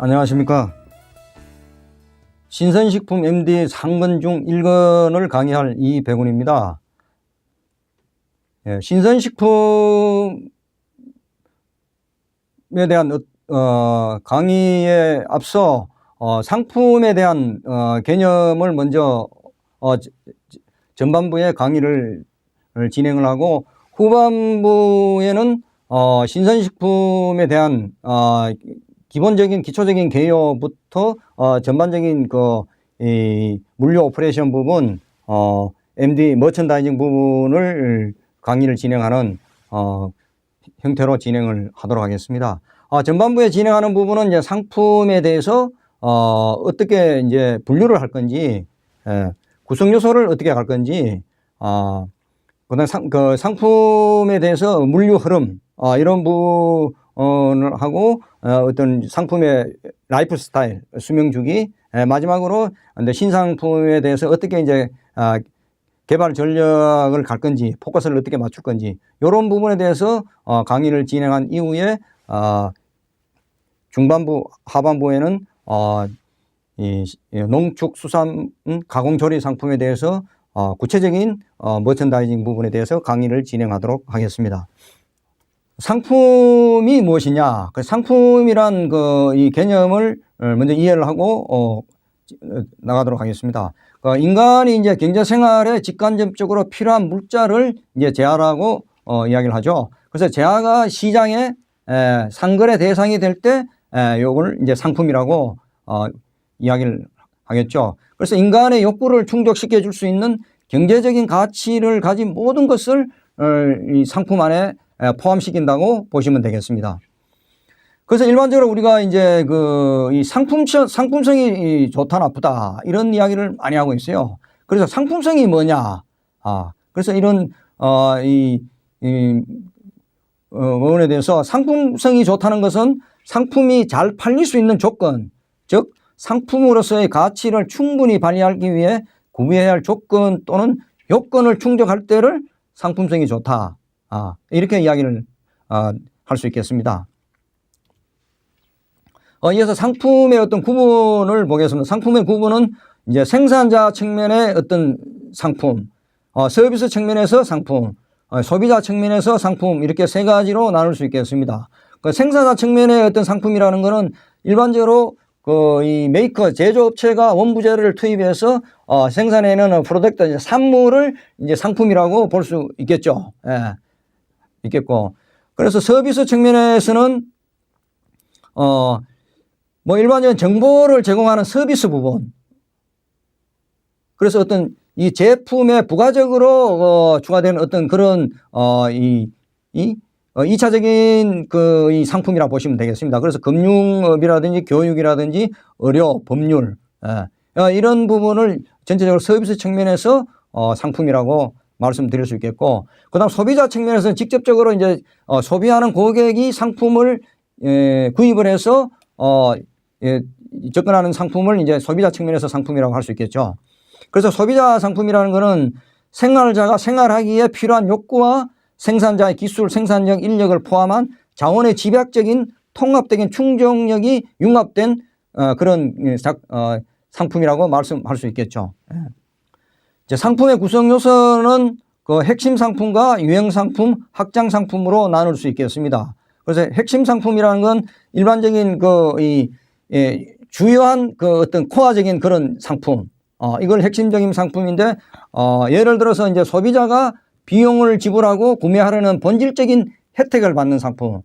안녕하십니까. 신선식품 MD 상근 중 1건을 강의할 이백운입니다. 예, 신선식품에 대한 어, 어, 강의에 앞서 어, 상품에 대한 어, 개념을 먼저 어, 전반부에 강의를 진행을 하고 후반부에는 어, 신선식품에 대한 어, 기본적인 기초적인 개요부터 어, 전반적인 그 이 물류 오퍼레이션 부분, 어, MD 머천다이징 부분을 강의를 진행하는 어, 형태로 진행을 하도록 하겠습니다. 어, 전반부에 진행하는 부분은 이제 상품에 대해서 어, 어떻게 이제 분류를 할 건지, 예, 구성 요소를 어떻게 할 건지, 어, 그다음 상, 그 상품에 대해서 물류 흐름 어, 이런 부분을 하고 어, 어떤 상품의 라이프 스타일 수명 주기 에, 마지막으로 신상품에 대해서 어떻게 이제 아, 개발 전략을 갈 건지 포커스를 어떻게 맞출 건지 이런 부분에 대해서 어, 강의를 진행한 이후에 어, 중반부 하반부에는 어, 이 농축수산 음, 가공조리 상품에 대해서 어, 구체적인 어, 머천다이징 부분에 대해서 강의를 진행하도록 하겠습니다. 상품이 무엇이냐? 그 상품이란 그 이 개념을 어, 먼저 이해를 하고 어, 어, 나가도록 하겠습니다. 그 인간이 이제 경제 생활에 직간접적으로 필요한 물자를 이제 재화라고 어, 이야기를 하죠. 그래서 재화가 시장에 에, 상거래 대상이 될 때 요걸 이제 상품이라고 어, 이야기를 하겠죠. 그래서 인간의 욕구를 충족시켜 줄 수 있는 경제적인 가치를 가진 모든 것을 어, 이 상품 안에 에, 포함시킨다고 보시면 되겠습니다. 그래서 일반적으로 우리가 이제 그 이 상품 상품성이 이 좋다 나쁘다 이런 이야기를 많이 하고 있어요. 그래서 상품성이 뭐냐? 아 그래서 이런 어이 이, 어, 부분에 대해서 상품성이 좋다는 것은 상품이 잘 팔릴 수 있는 조건, 즉 상품으로서의 가치를 충분히 발휘하기 위해 구매해야 할 조건 또는 요건을 충족할 때를 상품성이 좋다. 아, 이렇게 이야기를 아, 할수 있겠습니다. 어, 이어서 상품의 어떤 구분을 보겠습니다. 상품의 구분은 이제 생산자 측면의 어떤 상품, 어, 서비스 측면에서 상품, 어, 소비자 측면에서 상품 이렇게 세 가지로 나눌 수 있겠습니다. 그 생산자 측면의 어떤 상품이라는 것은 일반적으로 그 이 메이커 제조업체가 원부재를 투입해서 어, 생산해내는 프로덕트 산물을 이제 상품이라고 볼 수 있겠죠. 예. 있겠고. 그래서 서비스 측면에서는 어, 뭐 일반적인 정보를 제공하는 서비스 부분. 그래서 어떤 이 제품에 부가적으로 어, 추가되는 어떤 그런 어, 이, 이 어, 2차적인 그 이 상품이라 고 보시면 되겠습니다. 그래서 금융업이라든지 교육이라든지 의료, 법률, 예. 어, 이런 부분을 전체적으로 서비스 측면에서 어, 상품이라고 말씀드릴 수 있겠고, 그 다음 소비자 측면에서는 직접적으로 이제 어, 소비하는 고객이 상품을 예, 구입을 해서 어, 예, 접근하는 상품을 이제 소비자 측면에서 상품이라고 할 수 있겠죠. 그래서 소비자 상품이라는 것은 생활자가 생활하기에 필요한 욕구와 생산자의 기술, 생산력, 인력을 포함한 자원의 집약적인 통합적인 충족력이 융합된 어, 그런 예, 사- 어, 상품이라고 말씀할 수 있겠죠. 예. 이제 상품의 구성 요소는 그 핵심 상품과 유행 상품, 확장 상품으로 나눌 수 있겠습니다. 그래서 핵심 상품이라는 건 일반적인 그이 예, 주요한 그 어떤 코어적인 그런 상품, 어, 이걸 핵심적인 상품인데, 어, 예를 들어서 이제 소비자가 비용을 지불하고 구매하려는 본질적인 혜택을 받는 상품.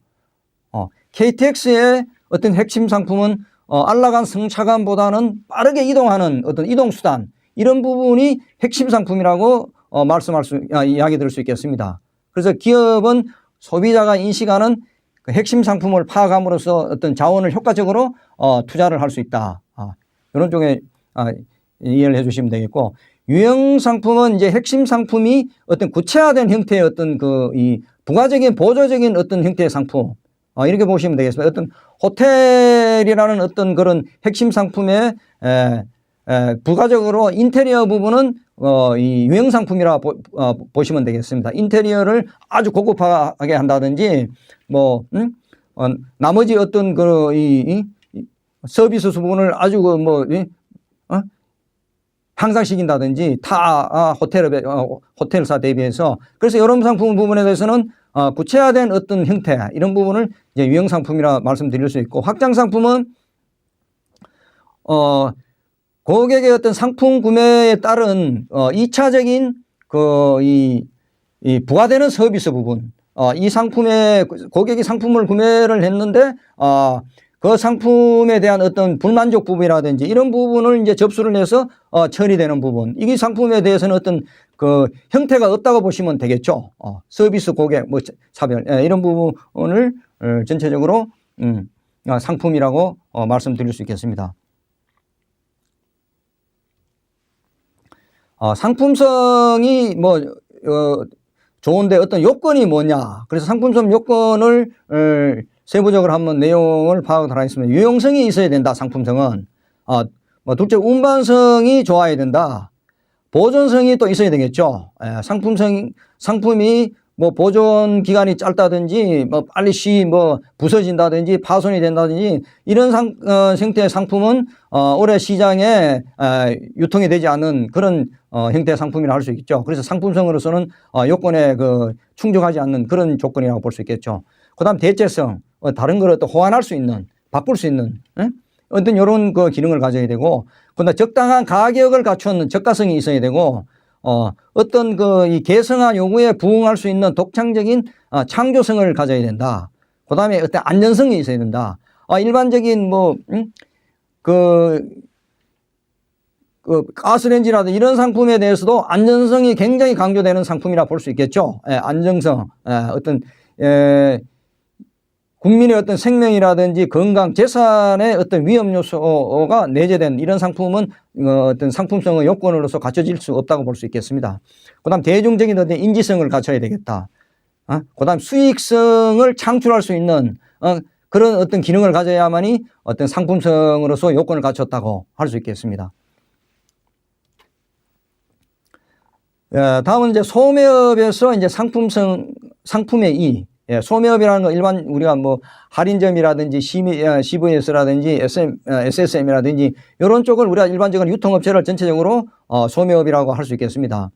어, KTX의 어떤 핵심 상품은 어, 안락한 승차감보다는 빠르게 이동하는 어떤 이동 수단, 이런 부분이 핵심 상품이라고 어, 말씀할 수, 아, 이야기 들을 수 있겠습니다. 그래서 기업은 소비자가 인식하는 그 핵심 상품을 파악함으로써 어떤 자원을 효과적으로 어, 투자를 할 수 있다. 아, 이런 쪽에 아, 이해를 해 주시면 되겠고, 유형 상품은 이제 핵심 상품이 어떤 구체화된 형태의 어떤 그 이 부가적인 보조적인 어떤 형태의 상품, 어, 이렇게 보시면 되겠습니다. 어떤 호텔이라는 어떤 그런 핵심 상품의 에, 에, 부가적으로 인테리어 부분은 어, 이 유형 상품이라 보, 어, 보시면 되겠습니다. 인테리어를 아주 고급하게 한다든지 뭐 음? 어, 나머지 어떤 그 이, 이, 서비스 부분을 아주 그뭐 어? 향상시킨다든지 타 아, 호텔 어, 호텔사 대비해서 그래서 이런 상품 부분에 대해서는 어, 구체화된 어떤 형태 이런 부분을 이제 유형 상품이라 말씀드릴 수 있고 확장 상품은 어 고객의 어떤 상품 구매에 따른 어 2차적인 그 이 이 부과되는 서비스 부분 어, 이 상품에 고객이 상품을 구매를 했는데 어, 그 상품에 대한 어떤 불만족 부분이라든지 이런 부분을 이제 접수를 해서 어, 처리되는 부분. 이게 상품에 대해서는 어떤 그 형태가 없다고 보시면 되겠죠. 어, 서비스 고객 뭐 차별 예, 이런 부분을 어, 전체적으로 음, 어, 상품이라고 어, 말씀드릴 수 있겠습니다. 어, 상품성이 뭐 어, 좋은데 어떤 요건이 뭐냐. 그래서 상품성 요건을 어, 세부적으로 한번 내용을 파악을 하겠습니다. 유용성이 있어야 된다. 상품성은. 아, 뭐 둘째 운반성이 좋아야 된다. 보존성이 또 있어야 되겠죠. 예, 상품성 상품이 뭐 보존 기간이 짧다든지 뭐 빨리 시 뭐 부서진다든지 파손이 된다든지 이런 상, 어, 형태의 상품은 어, 올해 시장에 에, 유통이 되지 않는 그런 어, 형태의 상품이라 할 수 있겠죠. 그래서 상품성으로서는 어, 요건에 그 충족하지 않는 그런 조건이라고 볼 수 있겠죠. 그다음 대체성, 어, 다른 걸또 호환할 수 있는, 바꿀 수 있는 예? 어떤 이런 그 기능을 가져야 되고, 그다음 적당한 가격을 갖추는 저가성이 있어야 되고, 어, 어떤 그 이 개성화 요구에 부응할 수 있는 독창적인 어, 창조성을 가져야 된다. 그 다음에 어떤 안전성이 있어야 된다. 아, 일반적인 뭐, 음? 그, 그 가스레인지라든 이런 상품에 대해서도 안전성이 굉장히 강조되는 상품이라 볼 수 있겠죠. 예, 안정성, 예, 어떤, 예, 국민의 어떤 생명이라든지 건강, 재산의 어떤 위험 요소가 내재된 이런 상품은 어, 어떤 상품성의 요건으로서 갖춰질 수 없다고 볼 수 있겠습니다. 그 다음 대중적인 어떤 인지성을 갖춰야 되겠다. 어? 그 다음 수익성을 창출할 수 있는 어, 그런 어떤 기능을 가져야만이 어떤 상품성으로서 요건을 갖췄다고 할 수 있겠습니다. 예, 다음은 이제 소매업에서 이제 상품성, 상품의 이, 예, 소매업이라는 거 일반 우리가 뭐 할인점이라든지 CVS라든지 SM, 어, SSM이라든지 이런 쪽을 우리가 일반적으로 유통업체를 전체적으로 어, 소매업이라고 할 수 있겠습니다.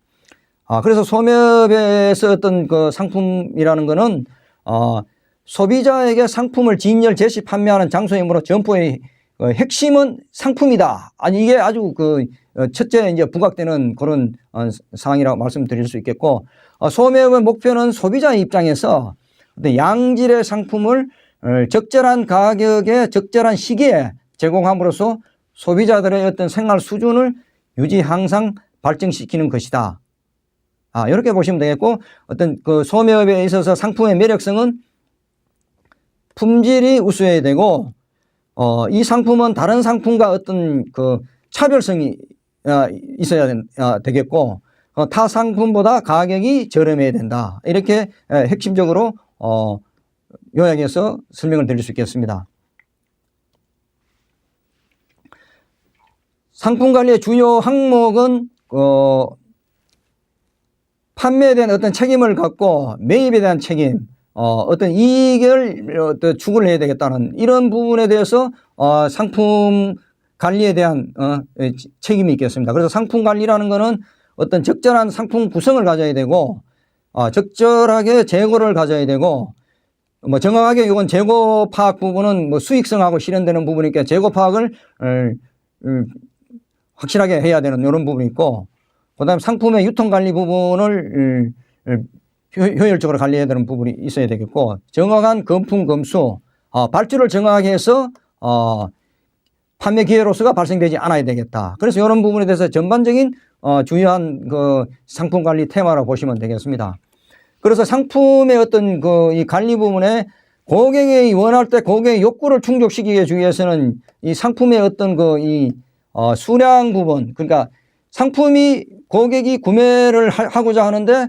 아, 그래서 소매업에서 어떤 그 상품이라는 거는 어, 소비자에게 상품을 진열, 제시, 판매하는 장소이므로 점포의 어, 핵심은 상품이다. 아니 이게 아주 그 어, 첫째 이제 부각되는 그런 어, 사항이라고 말씀드릴 수 있겠고 어, 소매업의 목표는 소비자 입장에서 어떤 양질의 상품을 어, 적절한 가격에 적절한 시기에 제공함으로써 소비자들의 어떤 생활 수준을 유지 항상 발전시키는 것이다. 아, 이렇게 보시면 되겠고 어떤 그 소매업에 있어서 상품의 매력성은 품질이 우수해야 되고 어, 이 상품은 다른 상품과 어떤 그 차별성이 어, 있어야 된, 어, 되겠고 어, 타 상품보다 가격이 저렴해야 된다. 이렇게 에, 핵심적으로 어, 요약해서 설명을 드릴 수 있겠습니다. 상품 관리의 주요 항목은 어, 판매에 대한 어떤 책임을 갖고 매입에 대한 책임, 어, 어떤 이익을 어떤 추구를 해야 되겠다는 이런 부분에 대해서 어, 상품 관리에 대한 어, 책임이 있겠습니다. 그래서 상품 관리라는 거는 어떤 적절한 상품 구성을 가져야 되고 어, 적절하게 재고를 가져야 되고 뭐 정확하게 이건 재고 파악 부분은 뭐 수익성하고 실현되는 부분이니까 재고 파악을 어, 어, 확실하게 해야 되는 이런 부분이 있고 그다음에 상품의 유통 관리 부분을 어, 효율적으로 관리해야 되는 부분이 있어야 되겠고 정확한 검품 검수 어, 발주를 정확하게 해서 어, 판매 기회로서가 발생되지 않아야 되겠다. 그래서 이런 부분에 대해서 전반적인 어, 중요한 그 상품 관리 테마라고 보시면 되겠습니다. 그래서 상품의 어떤 그 이 관리 부분에 고객이 원할 때 고객의 욕구를 충족시키기 위해서는 이 상품의 어떤 그 이 어, 수량 부분 그러니까 상품이 고객이 구매를 하, 고자 하는데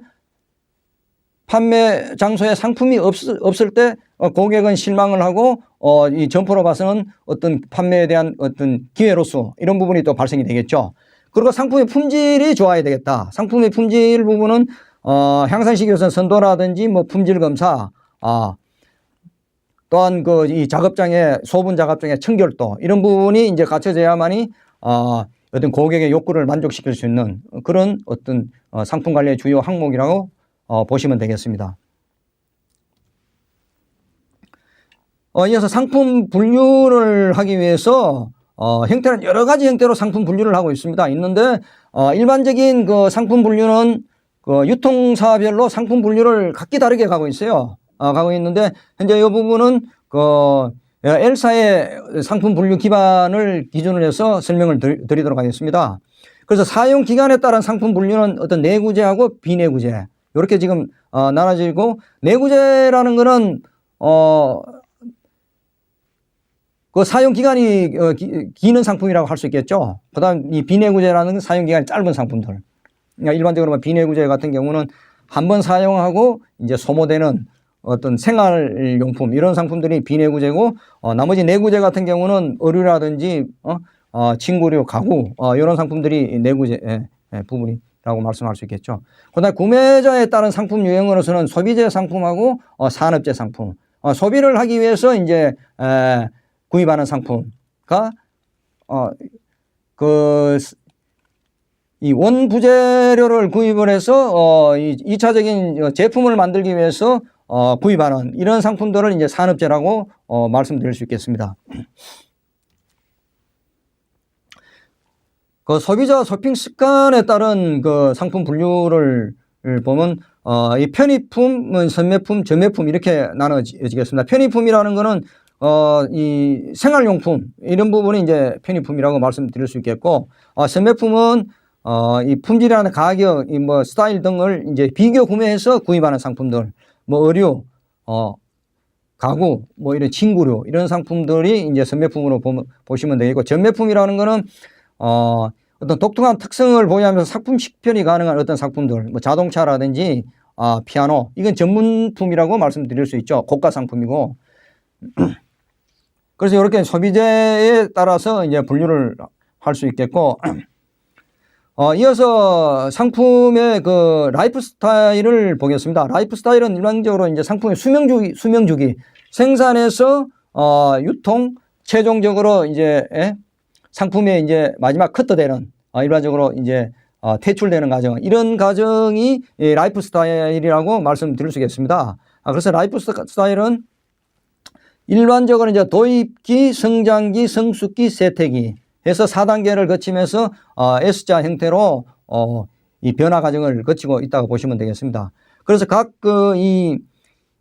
판매 장소에 상품이 없, 없을 때 어, 고객은 실망을 하고 어, 이 점포로 봐서는 어떤 판매에 대한 어떤 기회로서 이런 부분이 또 발생이 되겠죠. 그리고 상품의 품질이 좋아야 되겠다. 상품의 품질 부분은 어, 향상시키기 위해서 선도라든지 뭐 품질 검사, 아, 또한 그 이 작업장의 소분 작업장의 청결도 이런 부분이 이제 갖춰져야만이 어, 어떤 고객의 욕구를 만족시킬 수 있는 그런 어떤 어, 상품 관리의 주요 항목이라고 어, 보시면 되겠습니다. 어, 이어서 상품 분류를 하기 위해서 어, 형태는 여러 가지 형태로 상품 분류를 하고 있습니다. 있는데 어, 일반적인 그 상품 분류는 그 유통사별로 상품 분류를 각기 다르게 가고 있어요. 어, 가고 있는데 현재 이 부분은 그 L사의 상품 분류 기반을 기준으로 해서 설명을 드리, 드리도록 하겠습니다. 그래서 사용 기간에 따른 상품 분류는 어떤 내구재하고 비내구재 이렇게 지금 어, 나눠지고 내구재라는 거는 어, 그 사용 기간이 어, 기, 기는 상품이라고 할 수 있겠죠. 그다음 이 비내구재라는 건 사용 기간이 짧은 상품들. 그러니까 일반적으로 뭐 비내구재 같은 경우는 한 번 사용하고 이제 소모되는 어떤 생활용품 이런 상품들이 비내구재고 어, 나머지 내구재 같은 경우는 의류라든지 어, 어, 친구류, 가구 어, 이런 상품들이 내구재 예, 예, 부분이라고 말씀할 수 있겠죠. 그다음 구매자에 따른 상품 유형으로서는 소비재 상품하고 어, 산업재 상품. 어, 소비를 하기 위해서 이제 에, 구입하는 상품과 어, 그, 이 원부재료를 구입을 해서 어, 이 2차적인 제품을 만들기 위해서 어, 구입하는 이런 상품들을 이제 산업재라고 어, 말씀드릴 수 있겠습니다. 그 소비자 쇼핑 습관에 따른 그 상품 분류를 보면 어, 이 편의품, 선매품, 전매품 이렇게 나눠지겠습니다. 편의품이라는 거는 어, 이 생활용품 이런 부분이 이제 편의품이라고 말씀드릴 수 있겠고 어, 선매품은 어, 이 품질이라는 가격, 이 뭐 스타일 등을 이제 비교 구매해서 구입하는 상품들, 뭐 의류, 어, 가구, 뭐 이런 친구류 이런 상품들이 이제 선매품으로 보면, 보시면 되겠고 전매품이라는 거는 어, 어떤 독특한 특성을 보유하면서 상품 식별이 가능한 어떤 상품들, 뭐 자동차라든지 아, 피아노 이건 전문품이라고 말씀드릴 수 있죠. 고가 상품이고. 그래서 이렇게 소비재에 따라서 이제 분류를 할 수 있겠고, 어, 이어서 상품의 그 라이프 스타일을 보겠습니다. 라이프 스타일은 일반적으로 이제 상품의 수명주기, 수명주기, 생산에서 어, 유통, 최종적으로 이제 예? 상품의 이제 마지막 커트되는 어, 일반적으로 이제 어, 퇴출되는 과정, 이런 과정이 이 라이프 스타일이라고 말씀드릴 수 있겠습니다. 아, 그래서 라이프 스타일은 일반적으로 이제 도입기, 성장기, 성숙기, 세태기 해서 4단계를 거치면서 어, S자 형태로 어, 이 변화 과정을 거치고 있다고 보시면 되겠습니다. 그래서 각그이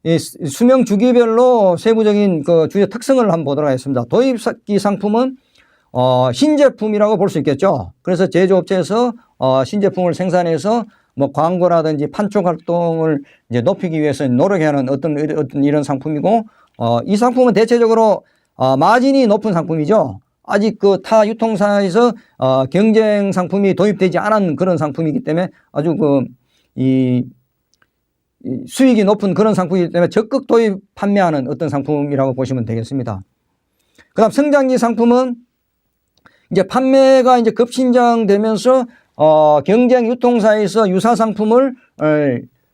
이 수명 주기별로 세부적인 그 주요 특성을 한번 보도록 하겠습니다. 도입기 상품은 어, 신제품이라고 볼 수 있겠죠. 그래서 제조업체에서 어, 신제품을 생산해서 뭐 광고라든지 판촉 활동을 이제 높이기 위해서 노력하는 어떤 어떤 이런 상품이고 어, 이 상품은 대체적으로 어, 마진이 높은 상품이죠. 아직 그 타 유통사에서 어, 경쟁 상품이 도입되지 않은 그런 상품이기 때문에 아주 그 이 수익이 높은 그런 상품이기 때문에 적극 도입 판매하는 어떤 상품이라고 보시면 되겠습니다. 그 다음 성장기 상품은 이제 판매가 이제 급신장되면서 어, 경쟁 유통사에서 유사 상품을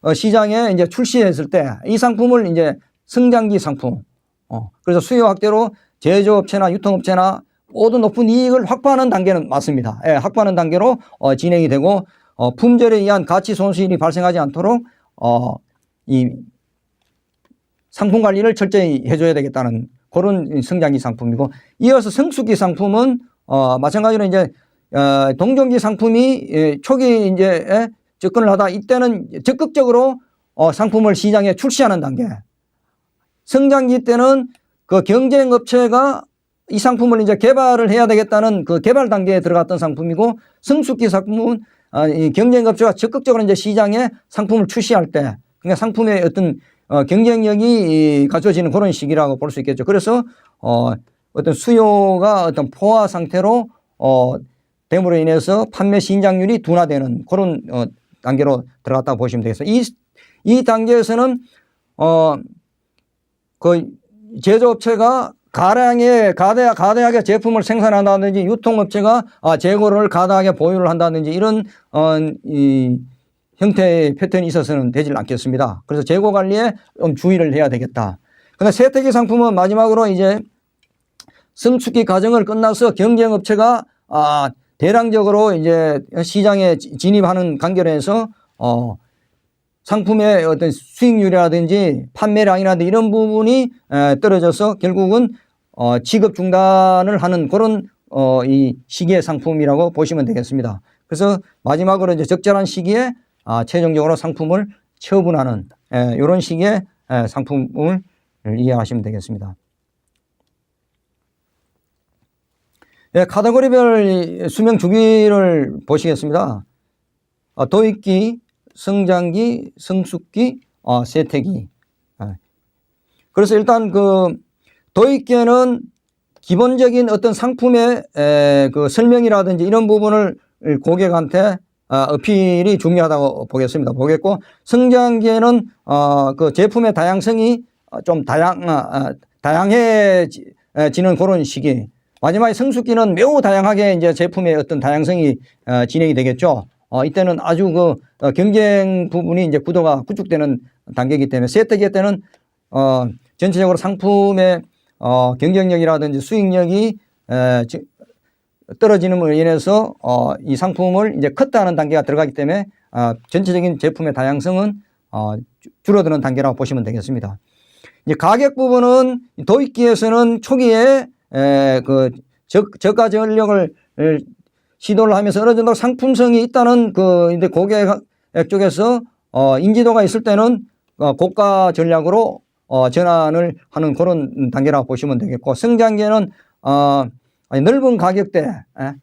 어, 시장에 이제 출시했을 때 이 상품을 이제 성장기 상품. 어, 그래서 수요 확대로 제조업체나 유통업체나 모두 높은 이익을 확보하는 단계는 맞습니다. 예, 확보하는 단계로 어, 진행이 되고 어, 품절에 의한 가치 손실이 발생하지 않도록 어, 이 상품 관리를 철저히 해줘야 되겠다는 그런 성장기 상품이고 이어서 성숙기 상품은 어, 마찬가지로 이제 어, 동종기 상품이 예, 초기 이제 예, 접근을 하다 이때는 적극적으로 어, 상품을 시장에 출시하는 단계. 성장기 때는 그 경쟁 업체가 이 상품을 이제 개발을 해야 되겠다는 그 개발 단계에 들어갔던 상품이고 성숙기 상품은 아, 이 경쟁 업체가 적극적으로 이제 시장에 상품을 출시할 때 그러니까 상품의 어떤 어, 경쟁력이 갖춰지는 그런 시기라고 볼 수 있겠죠. 그래서 어, 어떤 수요가 어떤 포화 상태로 어, 됨으로 인해서 판매 신장률이 둔화되는 그런 어, 단계로 들어갔다고 보시면 되겠어요. 이, 이 단계에서는 어, 그 제조업체가 가량의 가대, 가대하게 제품을 생산한다든지 유통업체가 아, 재고를 가다하게 보유를 한다든지 이런 어, 이 형태의 패턴이 있어서는 되질 않겠습니다. 그래서 재고 관리에 좀 주의를 해야 되겠다. 근데 세태기 상품은 마지막으로 이제 성숙기 과정을 끝나서 경쟁업체가 아, 대량적으로 이제 시장에 지- 진입하는 관계에서 어, 상품의 어떤 수익률이라든지 판매량이라든지 이런 부분이 에, 떨어져서 결국은 어, 지급 중단을 하는 그런 어, 이 시기의 상품이라고 보시면 되겠습니다. 그래서 마지막으로 이제 적절한 시기에 아, 최종적으로 상품을 처분하는 에, 이런 시기의 에, 상품을 이해하시면 되겠습니다. 예, 카테고리별 이 수명 주기를 보시겠습니다. 어, 도입기, 성장기, 성숙기, 어, 세태기. 예. 그래서 일단 그 도입기에는 기본적인 어떤 상품의 에, 그 설명이라든지 이런 부분을 고객한테 아, 어필이 중요하다고 보겠습니다. 보겠고 성장기에는 어, 그 제품의 다양성이 어, 좀 다양 아, 아, 다양해지는 그런 시기. 마지막에 성숙기는 매우 다양하게 이제 제품의 어떤 다양성이 어, 진행이 되겠죠. 어, 이때는 아주 그 어, 경쟁 부분이 이제 구도가 구축되는 단계이기 때문에 세태기 때는 어, 전체적으로 상품의 어, 경쟁력이라든지 수익력이 에, 지- 떨어지는으로 인해서 어, 이 상품을 이제 컸다는 단계가 들어가기 때문에 어, 전체적인 제품의 다양성은 어, 주- 줄어드는 단계라고 보시면 되겠습니다. 이제 가격 부분은 도입기에서는 초기에 에, 그 저, 저가 전력을 을 시도를 하면서 어느 정도 상품성이 있다는 그 이제 고객 쪽에서 어, 인지도가 있을 때는 어, 고가 전략으로 어, 전환을 하는 그런 단계라고 보시면 되겠고 성장기에는 어, 넓은 가격대 에,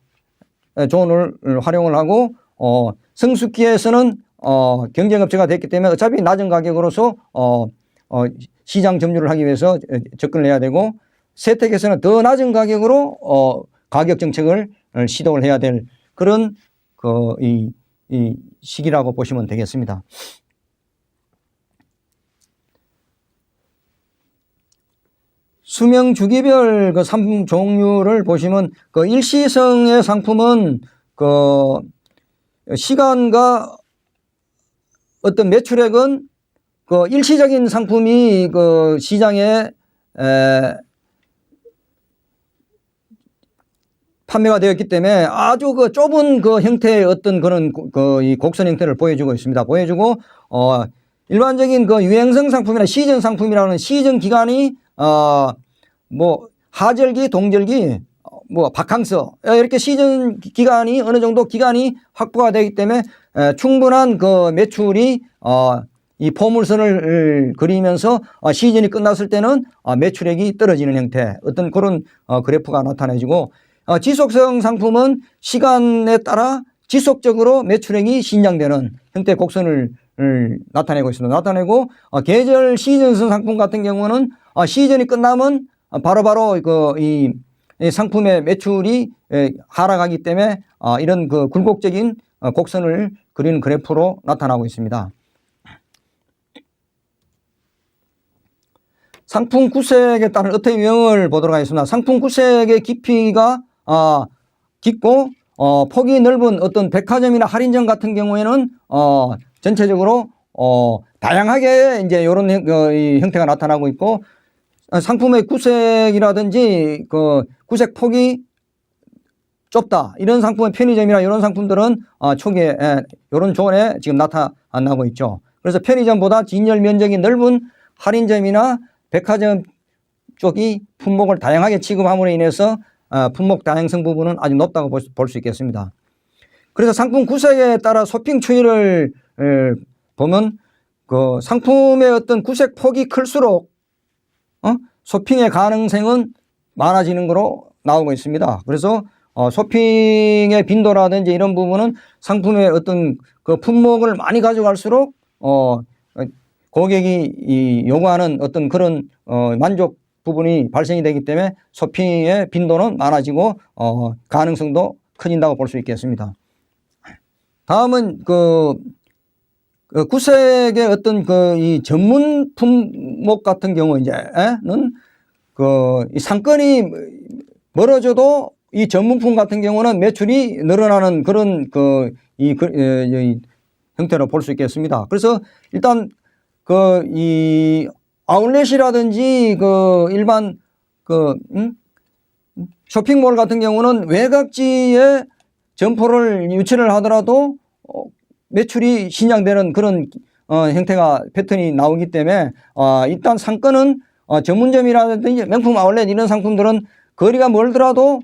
에, 존을 활용을 하고 어, 성숙기에서는 어, 경쟁업체가 됐기 때문에 어차피 낮은 가격으로서 어, 어, 시장 점유를 하기 위해서 에, 접근을 해야 되고 세택에서는 더 낮은 가격으로 어, 가격 정책을 어, 시도를 해야 될 그런 그, 이, 이 시기라고 보시면 되겠습니다. 수명 주기별 그 상품 종류를 보시면 그 일시성의 상품은 그 시간과 어떤 매출액은 그 일시적인 상품이 그 시장에 에 판매가 되었기 때문에 아주 그 좁은 그 형태의 어떤 그런 그 이 곡선 형태를 보여주고 있습니다. 보여주고 어 일반적인 그 유행성 상품이나 시즌 상품이라는 시즌 기간이 어 뭐 하절기, 동절기, 어, 뭐 바캉스 이렇게 시즌 기- 기간이 어느 정도 기간이 확보가 되기 때문에 에, 충분한 그 매출이 어 이 포물선을 그리면서 어, 시즌이 끝났을 때는 어, 매출액이 떨어지는 형태 어떤 그런 어, 그래프가 나타내지고 어, 지속성 상품은 시간에 따라 지속적으로 매출액이 신장되는 형태의 곡선을 을 나타내고 있습니다. 나타내고 어, 계절 시즌성 상품 같은 경우는 어, 시즌이 끝나면 어, 바로 바로 그이 이 상품의 매출이 에, 하락하기 때문에 어, 이런 그 굴곡적인 어, 곡선을 그리는 그래프로 나타나고 있습니다. 상품 구색에 따른 어택 유형을 보도록 하겠습니다. 상품 구색의 깊이가 아, 깊고 어, 폭이 넓은 어떤 백화점이나 할인점 같은 경우에는 어, 전체적으로 어, 다양하게 이제 이런 형, 어, 이 형태가 나타나고 있고 어, 상품의 구색이라든지 그 구색 폭이 좁다 이런 상품의 편의점이나 이런 상품들은 어, 초기에 에, 이런 조언에 지금 나타나고 있죠. 그래서 편의점보다 진열 면적이 넓은 할인점이나 백화점 쪽이 품목을 다양하게 취급함으로 인해서 어, 품목 다양성 부분은 아주 높다고 볼 수 있겠습니다. 그래서 상품 구색에 따라 쇼핑 추이를 에, 보면 그 상품의 어떤 구색 폭이 클수록 어? 쇼핑의 가능성은 많아지는 거로 나오고 있습니다. 그래서 어, 쇼핑의 빈도라든지 이런 부분은 상품의 어떤 그 품목을 많이 가져갈수록 어, 고객이 이 요구하는 어떤 그런 어, 만족 부분이 발생이 되기 때문에 쇼핑의 빈도는 많아지고 어, 가능성도 커진다고 볼 수 있겠습니다. 다음은 그, 그 구색의 어떤 그 이 전문 품목 같은 경우 이제는 그이 상권이 멀어져도 이 전문품 같은 경우는 매출이 늘어나는 그런 그이 그, 이 형태로 볼 수 있겠습니다. 그래서 일단 그 이 아울렛이라든지 그 일반 그 음? 쇼핑몰 같은 경우는 외곽지에 점포를 유치를 하더라도 어, 매출이 신장되는 그런 어, 형태가 패턴이 나오기 때문에 어, 일단 상권은 어, 전문점이라든지 명품 아울렛 이런 상품들은 거리가 멀더라도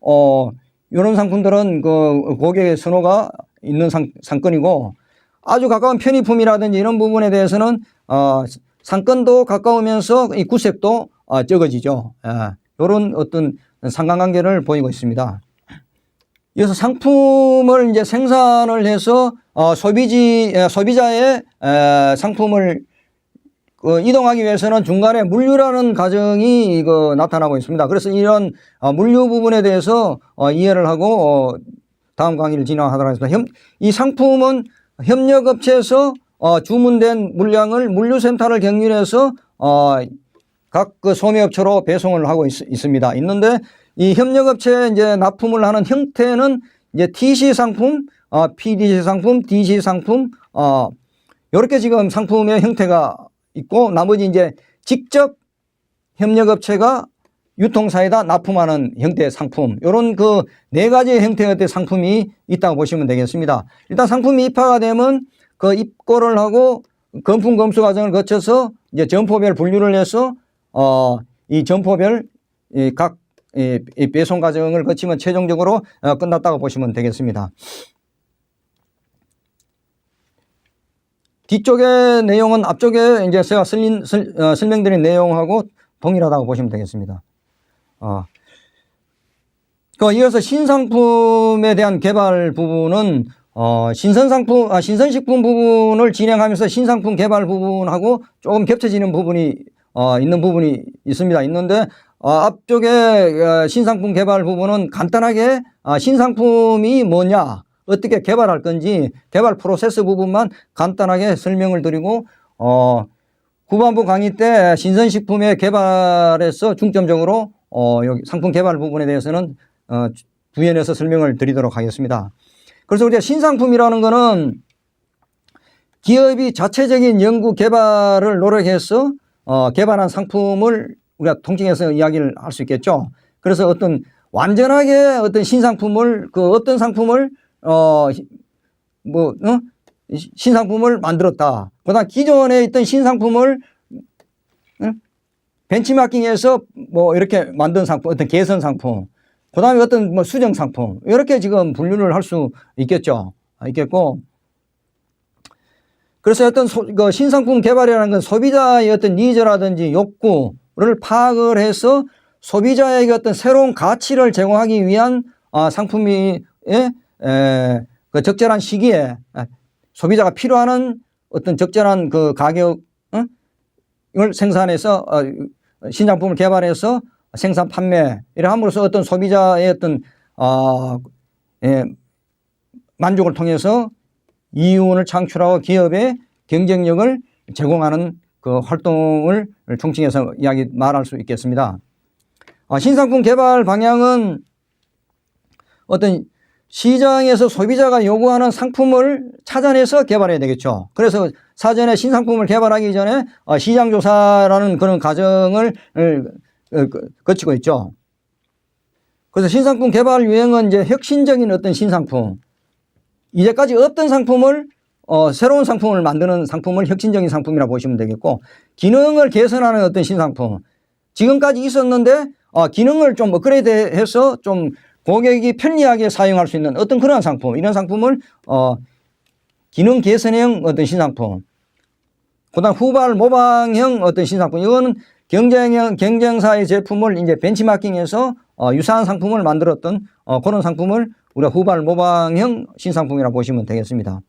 어, 이런 상품들은 그 고객의 선호가 있는 상, 상권이고 아주 가까운 편의품이라든지 이런 부분에 대해서는 어, 상권도 가까우면서 이 구색도 어, 적어지죠. 예, 이런 어떤 상관관계를 보이고 있습니다. 이어서 상품을 이제 생산을 해서 어, 소비지 에, 소비자의 에, 상품을 그 이동하기 위해서는 중간에 물류라는 과정이 이거 나타나고 있습니다. 그래서 이런 어, 물류 부분에 대해서 어, 이해를 하고 어, 다음 강의를 진행하도록 하겠습니다. 협, 이 상품은 협력업체에서 어, 주문된 물량을 물류센터를 경유해서 어, 각그 소매업체로 배송을 하고 있, 있습니다. 있는데 이 협력업체에 이제 납품을 하는 형태는 이제 TC 상품, 어, PDC 상품, DC 상품, 어, 요렇게 지금 상품의 형태가 있고 나머지 이제 직접 협력업체가 유통사에다 납품하는 형태의 상품 요런 그 네 가지의 형태의 상품이 있다고 보시면 되겠습니다. 일단 상품이 입하가 되면 그 입고를 하고 검품 검수 과정을 거쳐서 이제 점포별 분류를 해서 어 이 점포별 이 각 이, 이 배송 과정을 거치면 최종적으로 어, 끝났다고 보시면 되겠습니다. 뒤쪽의 내용은 앞쪽에 이제 제가 설린, 설, 어, 설명드린 내용하고 동일하다고 보시면 되겠습니다. 어. 그 이어서 신상품에 대한 개발 부분은 어, 신선상품, 아, 신선식품 부분을 진행하면서 신상품 개발 부분하고 조금 겹쳐지는 부분이 어, 있는 부분이 있습니다. 있는데 어, 앞쪽에 어, 신상품 개발 부분은 간단하게 아, 신상품이 뭐냐, 어떻게 개발할 건지 개발 프로세스 부분만 간단하게 설명을 드리고 어, 후반부 강의 때 신선식품의 개발에서 중점적으로 어, 여기 상품 개발 부분에 대해서는 어, 부연해서 설명을 드리도록 하겠습니다. 그래서 우리가 신상품이라는 거는 기업이 자체적인 연구 개발을 노력해서 어, 개발한 상품을 우리가 통칭해서 이야기를 할 수 있겠죠. 그래서 어떤 완전하게 어떤 신상품을 그 어떤 상품을 어, 뭐, 어? 신상품을 만들었다. 그다음 기존에 있던 신상품을 어? 벤치마킹해서 뭐 이렇게 만든 상품, 어떤 개선 상품, 그 다음에 어떤 뭐 수정 상품, 이렇게 지금 분류를 할 수 있겠죠. 아, 있겠고. 그래서 어떤 소, 그 신상품 개발이라는 건 소비자의 어떤 니즈라든지 욕구를 파악을 해서 소비자에게 어떤 새로운 가치를 제공하기 위한 아, 상품이, 에, 에, 그 적절한 시기에 아, 소비자가 필요하는 어떤 적절한 그 가격, 어? 을 생산해서 어, 신상품을 개발해서 생산 판매 이래 함으로써 어떤 소비자의 어떤 어, 예, 만족을 통해서 이윤을 창출하고 기업의 경쟁력을 제공하는 그 활동을 총칭해서 이야기 말할 수 있겠습니다. 아, 신상품 개발 방향은 어떤 시장에서 소비자가 요구하는 상품을 찾아내서 개발해야 되겠죠. 그래서 사전에 신상품을 개발하기 전에 어, 시장 조사라는 그런 과정을 어, 거치고 있죠. 그래서 신상품 개발 유행은 이제 혁신적인 어떤 신상품, 이제까지 없던 상품을 어, 새로운 상품을 만드는 상품을 혁신적인 상품이라 고 보시면 되겠고, 기능을 개선하는 어떤 신상품, 지금까지 있었는데 어, 기능을 좀 업그레이드해서 좀 고객이 편리하게 사용할 수 있는 어떤 그런 상품, 이런 상품을 어, 기능 개선형 어떤 신상품, 그다음 후발 모방형 어떤 신상품, 이거는 경쟁형 경쟁사의 제품을 이제 벤치마킹해서 어, 유사한 상품을 만들었던 어, 그런 상품을 우리가 후발 모방형 신상품이라고 보시면 되겠습니다.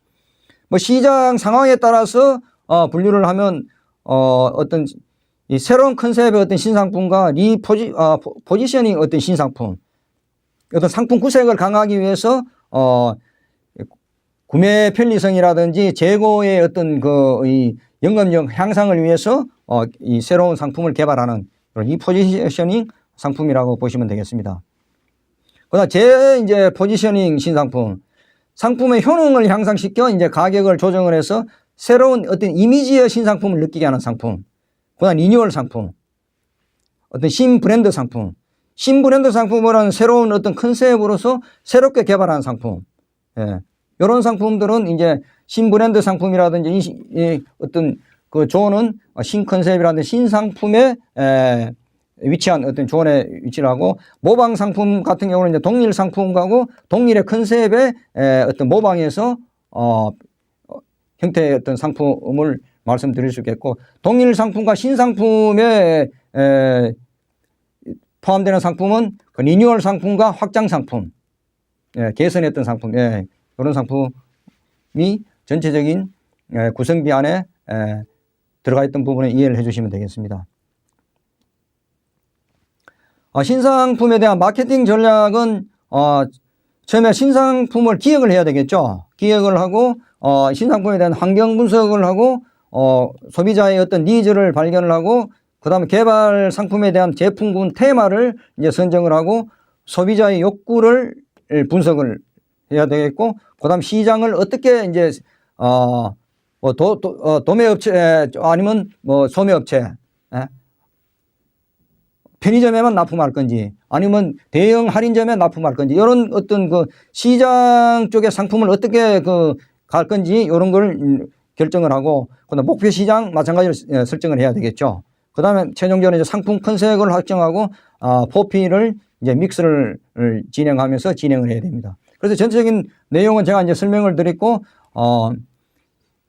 뭐 시장 상황에 따라서 어, 분류를 하면 어, 어떤 이 새로운 컨셉의 어떤 신상품과 리포지 어, 포지셔닝 어떤 신상품 어떤 상품 구색을 강화하기 위해서 어, 구매 편리성이라든지 재고의 어떤 그 이 연금력 향상을 위해서 어, 이 새로운 상품을 개발하는 그런 이 포지셔닝 상품이라고 보시면 되겠습니다. 그다음 제 이제 포지셔닝 신상품 상품의 효능을 향상시켜 이제 가격을 조정을 해서 새로운 어떤 이미지의 신상품을 느끼게 하는 상품. 그다음 리뉴얼 상품, 어떤 신 브랜드 상품, 신 브랜드 상품이라는 새로운 어떤 컨셉으로서 새롭게 개발한 상품, 예. 이런 상품들은 이제 신 브랜드 상품이라든지 이 어떤 그 조언은 신 컨셉이라든지 신 상품에 에, 위치한 어떤 조언에 위치를 하고 모방 상품 같은 경우는 이제 동일 상품하고 동일의 컨셉의 에, 어떤 모방에서 어, 어, 형태의 어떤 상품을 말씀드릴 수 있겠고 동일 상품과 신상품에 에, 포함되는 상품은 그 리뉴얼 상품과 확장 상품, 예, 개선했던 상품, 예, 그런 상품이 전체적인 예, 구성비 안에 예, 들어가 있던 부분에 이해를 해주시면 되겠습니다. 어, 신상품에 대한 마케팅 전략은 어, 처음에 신상품을 기획을 해야 되겠죠. 기획을 하고 어, 신상품에 대한 환경 분석을 하고 어, 소비자의 어떤 니즈를 발견을 하고 그 다음에 개발 상품에 대한 제품군 테마를 이제 선정을 하고 소비자의 욕구를 분석을 해야 되겠고 그 다음 시장을 어떻게 이제 어, 뭐 도, 도, 어, 도매업체 에, 아니면 뭐 소매업체 예? 편의점에만 납품할 건지 아니면 대형 할인점에 납품할 건지 이런 어떤 그 시장 쪽의 상품을 어떻게 그 갈 건지 이런 걸 음, 결정을 하고 그다음 목표 시장 마찬가지로 예, 설정을 해야 되겠죠. 그다음에 최종적으로 이제 상품 컨셉을 확정하고 아, 포피를 이제 믹스를 을 진행하면서 진행을 해야 됩니다. 그래서 전체적인 내용은 제가 이제 설명을 드렸고 어,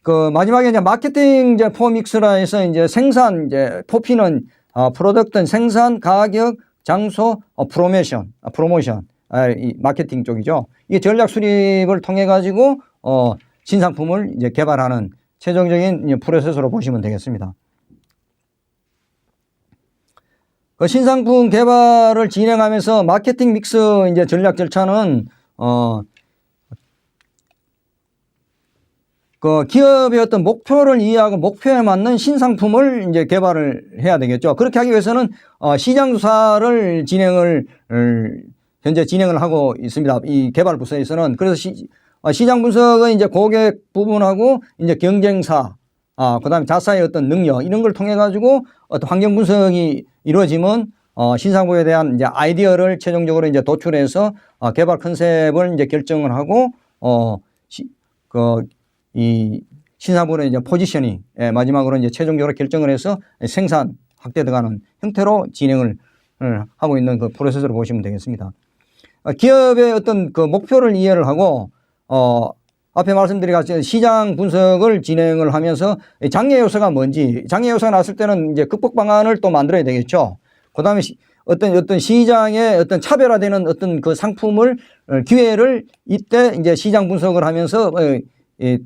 그 마지막에 이제 마케팅 이제 포믹스라 해서 이제 생산 이제 포피는 어, 프로덕트 생산 가격 장소 어, 프로모션 아, 프로모션 아, 이 마케팅 쪽이죠. 이 전략 수립을 통해 가지고 어, 신상품을 이제 개발하는 최종적인 이제 프로세스로 보시면 되겠습니다. 그 신상품 개발을 진행하면서 마케팅 믹스 이제 전략 절차는 어, 그 기업의 어떤 목표를 이해하고 목표에 맞는 신상품을 이제 개발을 해야 되겠죠. 그렇게 하기 위해서는 어, 시장 조사를 진행을 을, 현재 진행을 하고 있습니다. 이 개발 부서에서는 그래서 시, 어, 시장 분석은 이제 고객 부분하고 이제 경쟁사, 아, 그 다음에 자사의 어떤 능력 이런 걸 통해 가지고 어떤 환경 분석이 이루어지면 어, 신상품에 대한 이제 아이디어를 최종적으로 이제 도출해서 어, 개발 컨셉을 이제 결정을 하고 어, 시, 그, 이 신상품의 이제 포지셔닝, 예, 마지막으로 이제 최종적으로 결정을 해서 생산 확대 들어가는 형태로 진행을 을 하고 있는 그 프로세스로 보시면 되겠습니다. 어, 기업의 어떤 그 목표를 이해를 하고 어, 앞에 말씀드린 시장 분석을 진행을 하면서 장애 요소가 뭔지 장애 요소가 났을 때는 이제 극복 방안을 또 만들어야 되겠죠. 그다음에 시- 어떤 어떤 시장의 어떤 차별화되는 어떤 그 상품을 어, 기회를 이때 이제 시장 분석을 하면서 어, 이,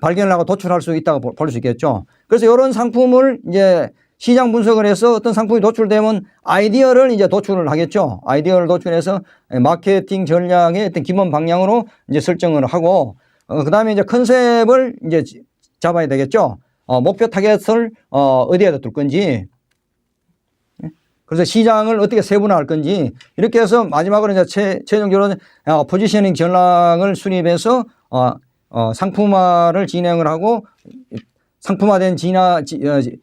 발견을 하고 도출할 수 있다고 볼 수 있겠죠. 그래서 이런 상품을 이제 시장 분석을 해서 어떤 상품이 도출되면 아이디어를 이제 도출을 하겠죠. 아이디어를 도출해서 마케팅 전략의 어떤 기본 방향으로 이제 설정을 하고 어, 그다음에 이제 컨셉을 이제 지- 잡아야 되겠죠. 어, 목표 타겟을 어, 어디에다 둘 건지 예? 그래서 시장을 어떻게 세분화할 건지 이렇게 해서 마지막으로 이제 최, 최종적으로 어, 포지셔닝 전략을 수립해서 어, 어, 상품화를 진행을 하고 상품화된 진화, 지- 어, 지-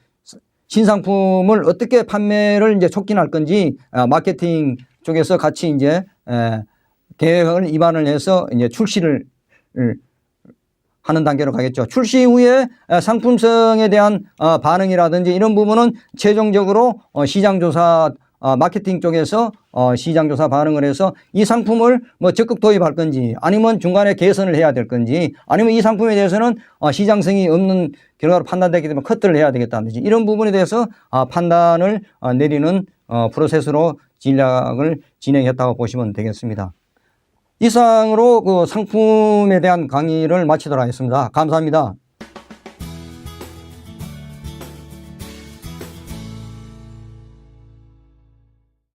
신상품을 어떻게 판매를 이제 촉진할 건지 아, 마케팅 쪽에서 같이 이제 에, 계획을 입안을 해서 이제 출시를 을 하는 단계로 가겠죠. 출시 후에 에, 상품성에 대한 어, 반응이라든지 이런 부분은 최종적으로 어, 시장 조사 어, 마케팅 쪽에서 어, 시장 조사 반응을 해서 이 상품을 뭐 적극 도입할 건지 아니면 중간에 개선을 해야 될 건지 아니면 이 상품에 대해서는 어, 시장성이 없는 결과로 판단되기 때문에 커트를 해야 되겠다든지 이런 부분에 대해서 아, 판단을 어, 내리는 어, 프로세스로 전략을 진행했다고 보시면 되겠습니다. 이상으로 그 상품에 대한 강의를 마치도록 하겠습니다. 감사합니다.